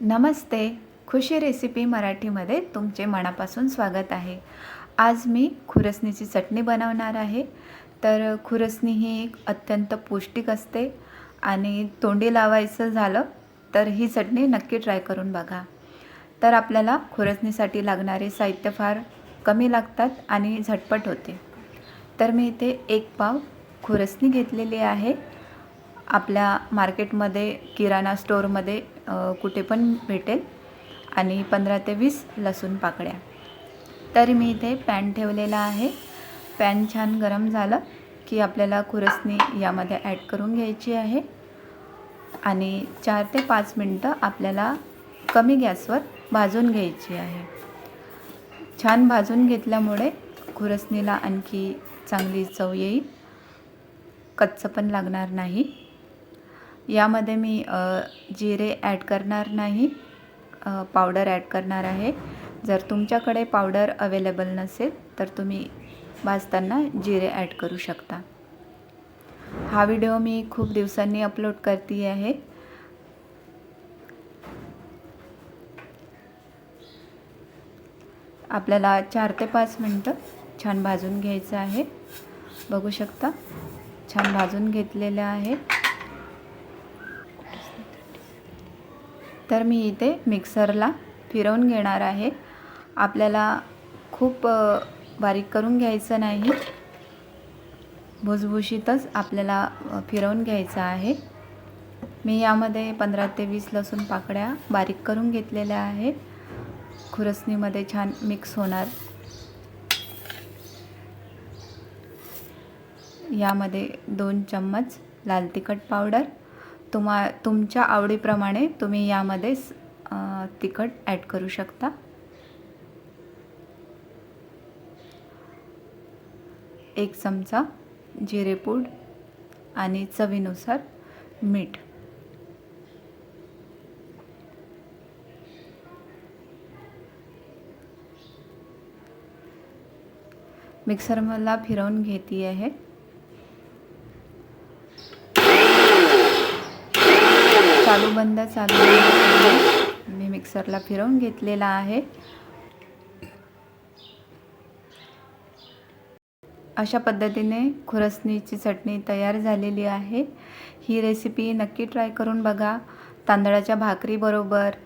नमस्ते. खुशी recipe मराठीमध्ये तुमचे मनापासून स्वागत आहे. आज मी खुरसणीची चटणी बनवणार आहे. तर खुरसणी ही एक अत्यंत पौष्टिक असते आणि तोंडी लावायचं झालं तर ही चटणी नक्की ट्राय करून बघा. तर आपल्याला खुरसणीसाठी लागणारे साहित्य फार कमी लागतात आणि झटपट होते. तर मी इथे एक पाव खुरसणी घेतलेली आहे. आपल्या मार्केटमध्ये किराणा स्टोअरमध्ये कुठे पण भेटेल. आणि पंधरा ते वीस लसूण पाकळ्या. तर मी इथे पॅन ठेवलेला आहे. पॅन छान गरम झालं की आपल्याला खुरसणी यामध्ये ॲड करून घ्यायची आहे. आणि चार ते पाच मिनटं आपल्याला कमी गॅसवर भाजून घ्यायची आहे. छान भाजून घेतल्यामुळे खुरसणीला आणखी चांगली चव येईल. कच्चं पण लागणार नाही. यामध्ये मी जिरे ॲड करणार नाही. पावडर ॲड करणार आहे. जर तुमच्याकडे पावडर अवेलेबल नसेल तर तुम्ही भाजताना जिरे ॲड करू शकता. हा व्हिडिओ मी खूप दिवसांनी अपलोड करते आहे. आपल्याला चार ते पाच मिनटं छान भाजून घ्यायचं आहे. बघू शकता छान भाजून घेतलेलं आहे. तर मी इथे मिक्सरला फिरवून घेणार आहे. आपल्याला खूप बारीक करून घ्यायचं नाही. भुसभुशीतच आपल्याला फिरवून घ्यायचं आहे. मी यामध्ये पंधरा ते वीस लसूण पाकळ्या बारीक करून घेतलेल्या आहे खुरसणीमध्ये छान मिक्स होणार. यामध्ये दोन चम्मच लाल तिखट पावडर तुम्हा तुमच्या आवडीप्रमाणे तुम्ही यामध्ये तिखट ॲड करू शकता. एक चमचा जिरेपूड आणि चवीनुसार मीठ. मिक्सर मला फिरवून घेते आहे चालू बंद चालू बंद मी मिक्सरला फिरवून घेतलेला आहे. अशा पद्धतीने खुरसणीची चटणी तयार झालेली आहे. ही रेसिपी नक्की ट्राय करून बघा. तांदळाच्या भाकरीबरोबर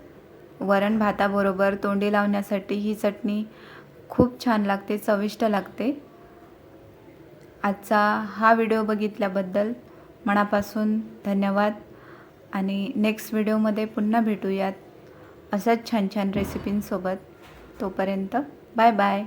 वरण भाताबरोबर तोंडी लावण्यासाठी ही चटणी खूप छान लागते चविष्ट लागते. आजचा हा व्हिडिओ बघितल्याबद्दल मनापासून धन्यवाद. आणि नेक्स्ट व्हिडिओमध्ये पुन्हा भेटूयात. असंच छान छान रेसिपींसोबत तोपर्यंत बाय बाय